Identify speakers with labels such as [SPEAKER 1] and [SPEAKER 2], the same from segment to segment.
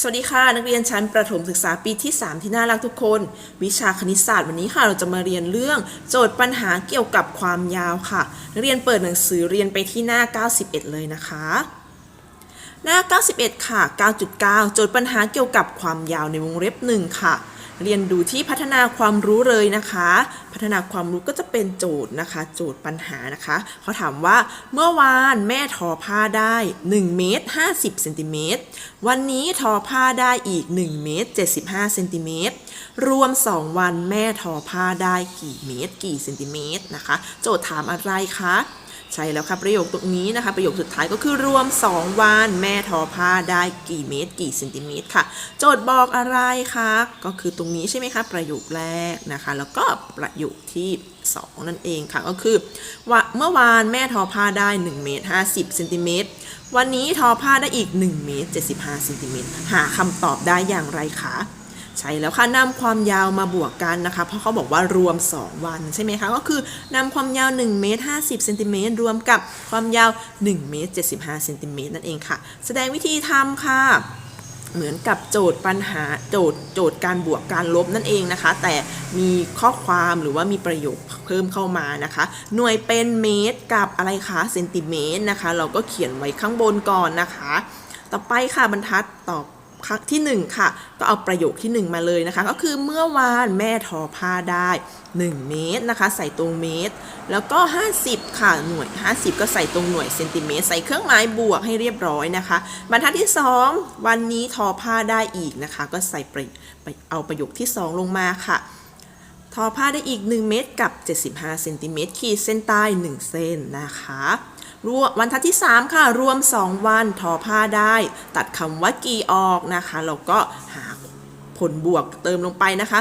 [SPEAKER 1] สวัสดีค่ะ นักเรียนชั้นประถมศึกษาปีที่ 3 ที่น่ารักทุกคน วิชาคณิตศาสตร์วันนี้ค่ะเราจะมาเรียนเรื่องโจทย์ปัญหาเกี่ยวกับความยาวค่ะ นักเรียนเปิดหนังสือเรียนไปที่หน้า 91 เลยนะคะ หน้า 91 ค่ะ 9.9 โจทย์ปัญหาเกี่ยวกับความยาวในวงเล็บหนึ่งค่ะ เรียนดูที่พัฒนาความรู้เลยนะคะ พัฒนาความรู้ก็จะเป็นโจทย์นะคะ โจทย์ปัญหานะคะเขาถามว่าเมื่อวานแม่ทอผ้าได้1เมตร50เซนติเมตรวันนี้ทอผ้าได้อีก1เมตร75เซนติเมตรรวม 2 วันแม่ทอผ้าได้กี่เมตร กี่เซนติเมตรนะคะ โจทย์ถามอะไรคะ ใช่แล้วค่ะประโยคตรงนี้นะคะ ประโยคสุดท้ายก็คือรวม 2 วันแม่ทอผ้าได้กี่เมตร กี่เซนติเมตรค่ะ โจทย์บอกอะไรคะก็คือตรงนี้ใช่ไหมคะประโยคแรกนะคะ แล้วก็ประโยคที่ 2 นั่นเองค่ะก็คือว่าเมื่อวานแม่ทอผ้าได้1เมตร50เซนติเมตรวันนี้ทอผ้าได้อีก1เมตร75เซนติเมตรหาคำตอบได้อย่างไรคะ ใช่แล้วค่ะนำความยาวมาบวกกันนะคะ เพราะเขาบอกว่ารวม 2 วันใช่ไหมคะ ก็คือนำความยาว1เมตร50เซนติเมตรรวมกับความยาว1เมตร75เซนติเมตรนั่นเองค่ะ แสดงวิธีทำค่ะ เหมือนกับโจทย์ปัญหาโจทย์โจทย์การบวกการลบนั่นเองนะคะ แต่มีข้อความหรือว่ามีประโยคเพิ่มเข้ามานะคะ หน่วยเป็นเมตรกับอะไรคะเซนติเมตรนะคะ เราก็เขียนไว้ข้างบนก่อนนะคะ ต่อไปค่ะบรรทัดต่อ ครั้งที่ 1 ค่ะ ก็เอาประโยคที่ 1 มาเลยนะคะ ก็คือเมื่อวานแม่ทอผ้าได้ 1 เมตรนะคะ ใส่ตรงเมตร แล้วก็ 50 ค่ะหน่วย 50 ก็ใส่ตรงหน่วยเซนติเมตรใส่เครื่องหมายบวกให้เรียบร้อยนะคะ บรรทัดที่ 2 วันนี้ทอผ้าได้อีกนะคะ ก็ใส่ไปไปเอาประโยคที่ 2 ลงมาค่ะทอผ้าได้อีก 1 เมตรกับ 75เซนติเมตรขีดเส้นใต้ 1 เส้นนะคะ รวมวันทัดที่ 3 ค่ะ รวม 2 วันทอผ้าได้ ตัดคำว่ากี่ออกนะคะแล้วก็หาผลบวกเติมลงไปนะคะ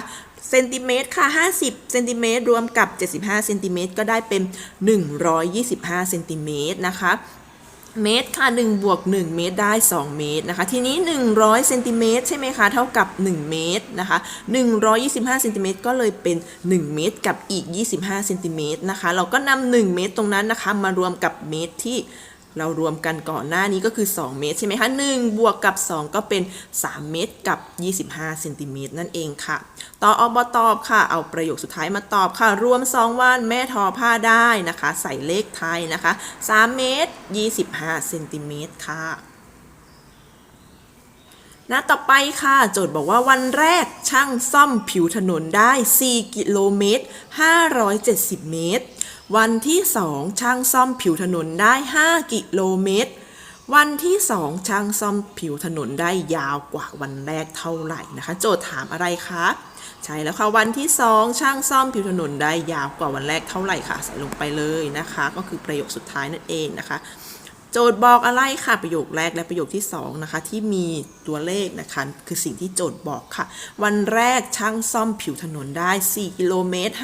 [SPEAKER 1] เซนติเมตรค่ะ 50เซนติเมตรรวมกับ 75เซนติเมตรก็ได้เป็น 125เซนติเมตรนะคะ เมตรค่ะ1บวก1เมตรได้ 2 เมตรนะคะทีนี้ 100เซนติเมตรใช่ไหมคะเท่ากับ 1 เมตรนะคะ125เซนติเมตรก็เลยเป็น 1 เมตรกับอีก 25เซนติเมตรนะคะเราก็นำ1เมตรตรงนั้นนะคะมารวมกับเมตรที่ เรารวมกันก่อนหน้านี้ก็คือ 2 เมตรใช่ไหมคะ1บวกกับ 2 ก็เป็น 3 เมตรกับ 25เซนติเมตรนั่นเองค่ะ ต่ออบตอบค่ะ เอาประโยคสุดท้ายมาตอบค่ะ รวม 2 วันแม่ทอผ้าได้นะคะ ใส่เลขไทยนะคะ 3 เมตร 25เซนติเมตรค่ะนะต่อไปค่ะ โจทย์บอกว่าวันแรกช่างซ่อมผิวถนนได้ 4 กิโลเมตร 570 เมตร วันที่สองช่างซ่อมผิวถนนได้ 5 กิโลเมตร วันที่สองช่างซ่อมผิวถนนได้ยาวกว่าวันแรกเท่าไหร่นะคะ โจทย์ถามอะไรคะใช่แล้วค่ะวันที่สองช่างซ่อมผิวถนนได้ยาวกว่าวันแรกเท่าไหร่ค่ะ ใส่ลงไปเลยนะคะ ก็คือประโยคสุดท้ายนั่นเองนะคะ โจทย์บอกอะไรค่ะประโยคแรกและประโยคที่2นะคะที่มีตัวเลขนะคะคือสิ่งที่โจทย์บอกค่ะ วันแรกช่างซ่อมผิวถนนได้ 4 กิโลเมตร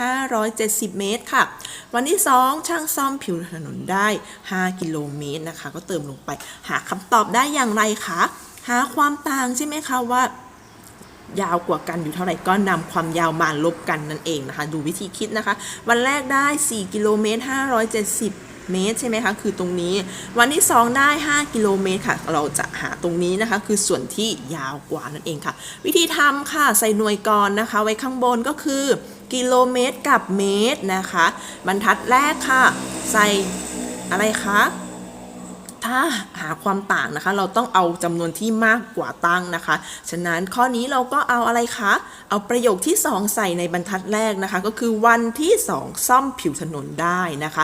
[SPEAKER 1] 570 เมตรค่ะ วันที่ 2 ช่างซ่อมผิวถนนได้ 5 กิโลเมตรนะคะ ก็เติมลงไป หาคำตอบได้อย่างไรคะหาความต่างใช่ไหมคะว่ายาวกว่ากันอยู่เท่าไหร่ก็นำความยาวมาลบกันนั่นเองนะคะ ดูวิธีคิดนะคะ วันแรกได้ 4 กิโลเมตร570 เมตรใช่ไหมคะ คือตรงนี้ วันที่ 2 ได้ 5 กิโลเมตรค่ะ เราจะหาตรงนี้นะคะ คือส่วนที่ยาวกว่านั่นเองค่ะ วิธีทำค่ะ ใส่หน่วยก่อนนะคะ ไว้ข้างบนก็คือ กิโลเมตรกับเมตรนะคะ บรรทัดแรกค่ะ ใส่อะไรคะถ้าหาความต่างนะคะ เราต้องเอาจำนวนที่มากกว่าตั้งนะคะ ฉะนั้นข้อนี้เราก็เอาอะไรคะ เอาประโยคที่ 2 ใส่ในบรรทัดแรกนะคะ ก็คือวันที่ 2 ซ่อมผิวถนนได้นะคะ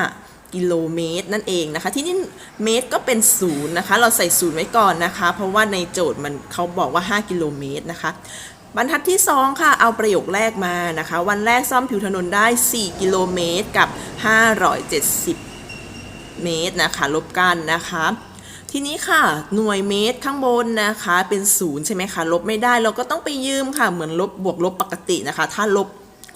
[SPEAKER 1] 5 กิโลเมตรนั่นเองนะคะ ที่นี่เมตรก็เป็นศูนย์นะคะ เราใส่ศูนย์ไว้ก่อนนะคะ เพราะว่าในโจทย์มันเขาบอกว่า 5 กิโลเมตรนะคะ บรรทัดที่ 2 ค่ะ เอาประโยคแรกมานะคะ วันแรกซ่อมผิวถนนได้ 4 กิโลเมตรกับ 570 เมตรนะคะ ลบกันนะคะทีนี้ค่ะหน่วยเมตรข้างบนนะคะเป็นศูนย์ใช่ไหมคะลบไม่ได้เราก็ต้องไปยืมค่ะเหมือนลบบวกลบปกตินะคะ ถ้าลบ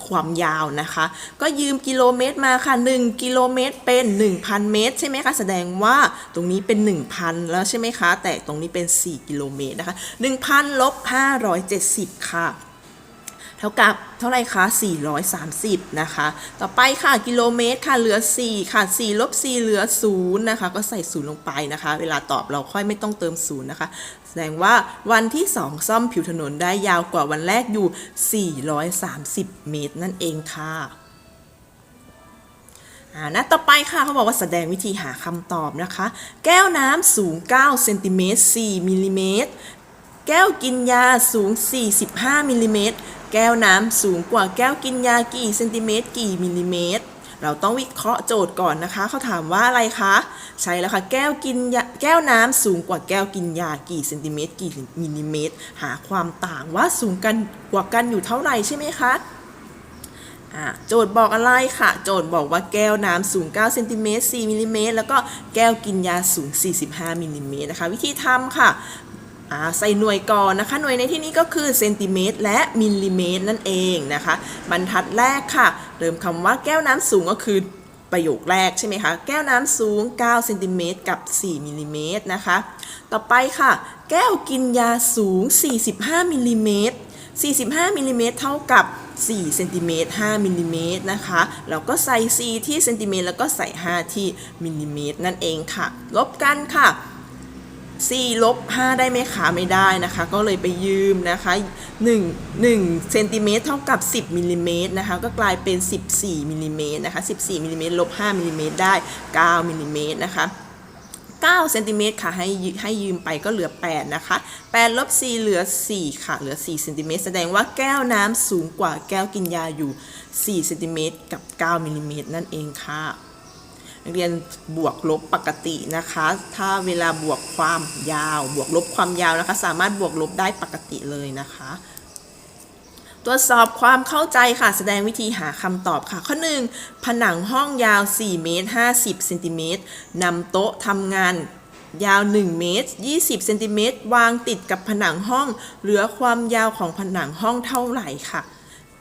[SPEAKER 1] ความยาวนะคะ ก็ยืมกิโลเมตรมาค่ะ 1 กิโลเมตรเป็น 1,000 เมตร ใช่ไหมคะ แสดงว่าตรงนี้เป็น 1,000 แล้วใช่ไหมคะ แต่ตรงนี้เป็น 4 กิโลเมตรนะคะ 1,000ลบ570 ค่ะ เท่ากับเท่าไรคะ 430 นะคะ ต่อไปค่ะกิโลเมตรค่ะเหลือ 4 ค่ะ 4 ลบ 4 เหลือ 0 นะคะ ก็ใส่ 0 ลงไปนะคะ เวลาตอบเราค่อยไม่ต้องเติม 0 นะคะ แสดงว่าวันที่ 2 ซ่อมผิวถนนได้ยาวกว่าวันแรกอยู่ 430 เมตรนั่นเองค่ะอ่าน้าต่อไปค่ะเขาบอกว่าแสดงวิธีหาคำตอบนะคะ แก้วน้ำสูง 9 เซนติเมตร 4 มิลลิเมตร แก้วกินยาสูง 45 มิลลิเมตร แก้วน้ำสูงกว่าแก้วกินยากี่เซนติเมตรกี่มิลลิเมตร เราต้องวิเคราะห์โจทย์ก่อนนะคะเขาถามว่าอะไรคะใช่แล้วค่ะแก้วกินยาแก้วน้ำสูงกว่าแก้วกินยากี่เซนติเมตรกี่มิลลิเมตร หาความต่างว่าสูงกันกว่ากันอยู่เท่าไหร่ใช่ไหมคะอ่าโจทย์บอกอะไรค่ะ โจทย์บอกว่าแก้วน้ำสูง9เซนติเมตร4มิลลิเมตรแล้วก็แก้วกินยาสูง 45มิลลิเมตรนะคะ วิธีทำค่ะ ใส่หน่วยก่อนนะคะ หน่วยในที่นี้ก็คือเซนติเมตรและมิลลิเมตรนั่นเองนะคะ บรรทัดแรกค่ะ เริ่มคำว่าแก้วน้ำสูงก็คือประโยคแรกใช่ไหมคะ แก้วน้ำสูง9เซนติเมตรกับ 4มิลลิเมตรนะคะ ต่อไปค่ะ แก้วกินยาสูง 45มิลลิเมตร45มิลลิเมตรเท่ากับ4เซนติเมตร5มิลลิเมตรนะคะ เราก็ใส่ 4 ที่เซนติเมตรแล้วก็ใส่ 5 ที่มิลลิเมตรนั่นเองค่ะ ลบกันค่ะ 4ลบ5ได้ไหมคะไม่ได้นะคะ ก็เลยไปยืมนะคะ1 1เซนติเมตรเท่ากับ 10มิลลิเมตรนะคะก็กลายเป็น 14มิลลิเมตรนะคะ14มิลลิเมตรลบ5มิลลิเมตรได้9มิลลิเมตรนะคะ9เซนติเมตรค่ะให้ให้ยืมไปก็เหลือ 8 นะคะ8ลบ4เหลือ 4 ค่ะ เหลือ4เซนติเมตรแสดงว่าแก้วน้ำสูงกว่าแก้วกินยาอยู่4เซนติเมตรกับ 9มิลลิเมตรนั่นเองค่ะ เรียนบวกลบปกตินะคะ ถ้าเวลาบวกความยาว บวกลบความยาวนะคะ สามารถบวกลบได้ปกติเลยนะคะตรวจสอบความเข้าใจค่ะ แสดงวิธีหาคำตอบค่ะ ข้อ 1 ผนังห้องยาว 4 เมตร 50 เซนติเมตรนำโต๊ะทำงานยาว 1 เมตร 20 เซนติเมตรวางติดกับผนังห้อง เหลือความยาวของผนังห้องเท่าไหร่ค่ะ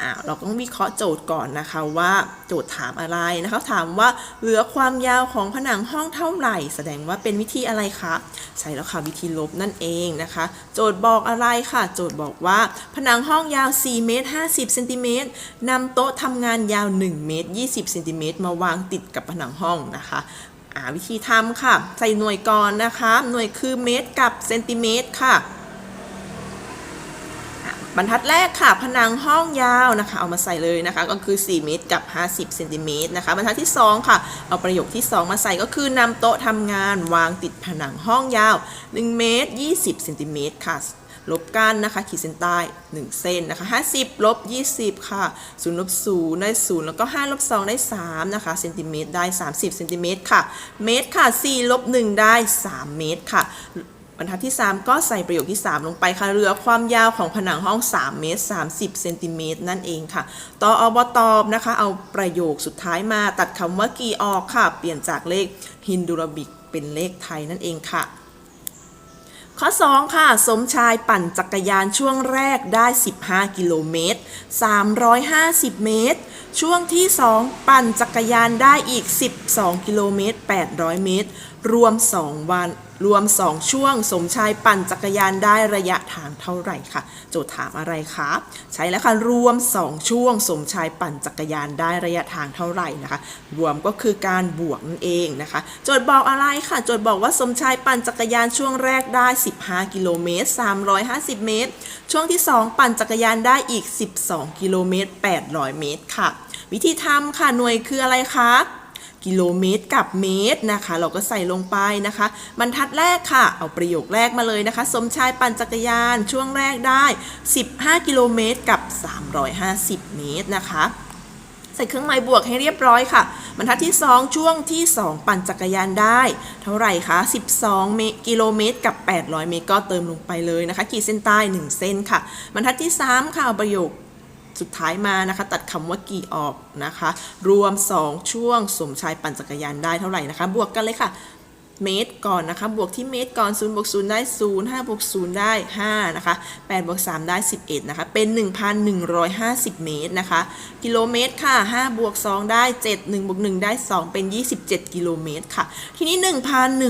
[SPEAKER 1] อ่าเราต้องวิเคราะห์โจทย์ก่อนนะคะว่าโจทย์ถามอะไรนะคะถามว่าเหลือความยาวของผนังห้องเท่าไหร่ แสดงว่าเป็นวิธีอะไรคะใช่แล้วค่ะวิธีลบนั่นเองนะคะ โจทย์บอกอะไรค่ะ โจทย์บอกว่า ผนังห้องยาว4เมตร50เซนติเมตรนำโต๊ะทำงานยาว1เมตร20เซนติเมตรมาวางติดกับผนังห้องนะคะวิธีทำค่ะ ใส่หน่วยก่อนนะคะ หน่วยคือเมตรกับเซนติเมตรค่ะ บรรทัดแรกค่ะ ผนังห้องยาวนะคะ เอามาใส่เลยนะคะ ก็คือ 4 เมตรกับ 50เซนติเมตรนะคะ บรรทัดที่ 2 ค่ะ เอาประโยคที่ 2 มาใส่ก็คือนำโต๊ะทำงานวางติดผนังห้องยาว 1 เมตร 20เซนติเมตรค่ะลบกันนะคะ ขีดเส้นใต้ 1 เส้นนะคะ 50ลบ20 ค่ะ0ลบ0ได้ 0 แล้วก็5ลบ2ได้3นะคะเซนติเมตรได้ 30เซนติเมตรค่ะ เมตรค่ะ4ลบ1ได้ 3 เมตรค่ะ บรรทัดที่ 3 ก็ใส่ประโยคที่ 3 ลงไปค่ะเหลือความยาวของผนังห้อง 3 เมตร 30 เซนติเมตรนั่นเองค่ะต่ออบตอบนะคะ เอาประโยคสุดท้ายมาตัดคำว่ากีออกค่ะ เปลี่ยนจากเลขฮินดูรบิกเป็นเลขไทยนั่นเองค่ะ ข้อ 2 ค่ะ สมชายปั่นจักรยานช่วงแรกได้ 15 กิโลเมตร 350 เมตร ช่วงที่ 2 ปั่นจักรยานได้อีก 12 กิโลเมตร 800 เมตร รวม 2 วัน รวม 2 ช่วง สมชายปั่นจักรยานได้ระยะทางเท่าไหร่ค่ะ โจทย์ถามอะไรคะใช้แล้วค่ะ รวม 2 ช่วง สมชายปั่นจักรยานได้ระยะทางเท่าไหร่นะคะ รวมก็คือการบวกนั่นเองนะคะ โจทย์บอกอะไรค่ะ โจทย์บอกว่าสมชายปั่นจักรยานช่วงแรกได้ 15 กิโลเมตร 350 เมตร ช่วงที่ 2 ปั่นจักรยานได้อีก 12 กิโลเมตร 800 เมตรค่ะ วิธีทำค่ะหน่วยคืออะไรคะ กิโลเมตรกับเมตรนะคะ เราก็ใส่ลงไปนะคะบรรทัดแรกค่ะ เอาประโยคแรกมาเลยนะคะ สมชายปั่นจักรยานช่วงแรกได้ 15 กิโลเมตรกับ 350 เมตรนะคะใส่เครื่องหมายบวกให้เรียบร้อยค่ะ บรรทัดที่ 2 ช่วงที่ 2 ปั่นจักรยานได้ เท่าไหร่คะ 12 เมกิโลเมตรกับ 800 เมตรก็เติมลงไปเลยนะคะ ขีดเส้นใต้ 1 เส้นค่ะ บรรทัดที่ 3 ค่ะเอาประโยค สุดท้ายมานะคะ ตัดคำว่ากี่ออกนะคะ รวม 2 ช่วงสมชายปั่นจักรยานได้เท่าไหร่นะคะ บวกกันเลยค่ะเมตรก่อนนะคะ บวกที่เมตรก่อน0บวก0ได้ 0 5บวก0ได้ 5 นะคะ8บวก3ได้ 11 นะคะ เป็น 1,150 เมตรนะคะ กิโลเมตรค่ะ5บวก2ได้ 7 1บวก1ได้ 2 เป็น 27 กิโลเมตรค่ะ ทีนี้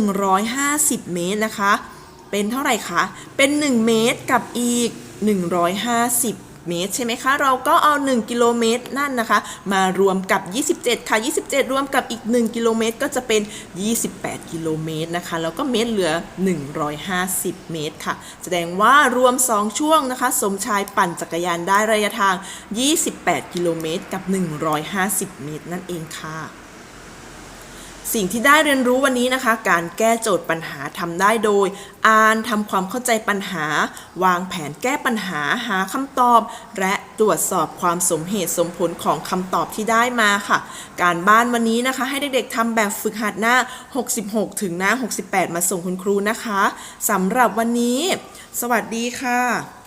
[SPEAKER 1] 1,150 เมตรนะคะ เป็นเท่าไหร่คะ เป็น 1 เมตรกับอีก 150 เมตรใช่ไหมคะ เราก็เอา 1 กิโลเมตรนั่นนะคะ มารวมกับ 27 ค่ะ 27 รวมกับอีก 1 กิโลเมตร ก็จะเป็น 28 กิโลเมตรนะคะ แล้วก็เมตรเหลือ 150 เมตรค่ะ แสดงว่ารวม 2 ช่วงนะคะ สมชายปั่นจักรยานได้ระยะทาง 28 กิโลเมตรกับ 150 เมตรนั่นเองค่ะ สิ่งที่ได้เรียนรู้วันนี้นะคะ การแก้โจทย์ปัญหาทำได้โดย อ่านทำความเข้าใจปัญหา วางแผนแก้ปัญหาหาคำตอบ และตรวจสอบความสมเหตุสมผลของคำตอบที่ได้มาค่ะ การบ้านวันนี้นะคะ ให้เด็กๆทำแบบฝึกหัดหน้า 66 ถึงหน้า 68 มาส่งคุณครูนะคะสำหรับวันนี้ สวัสดีค่ะ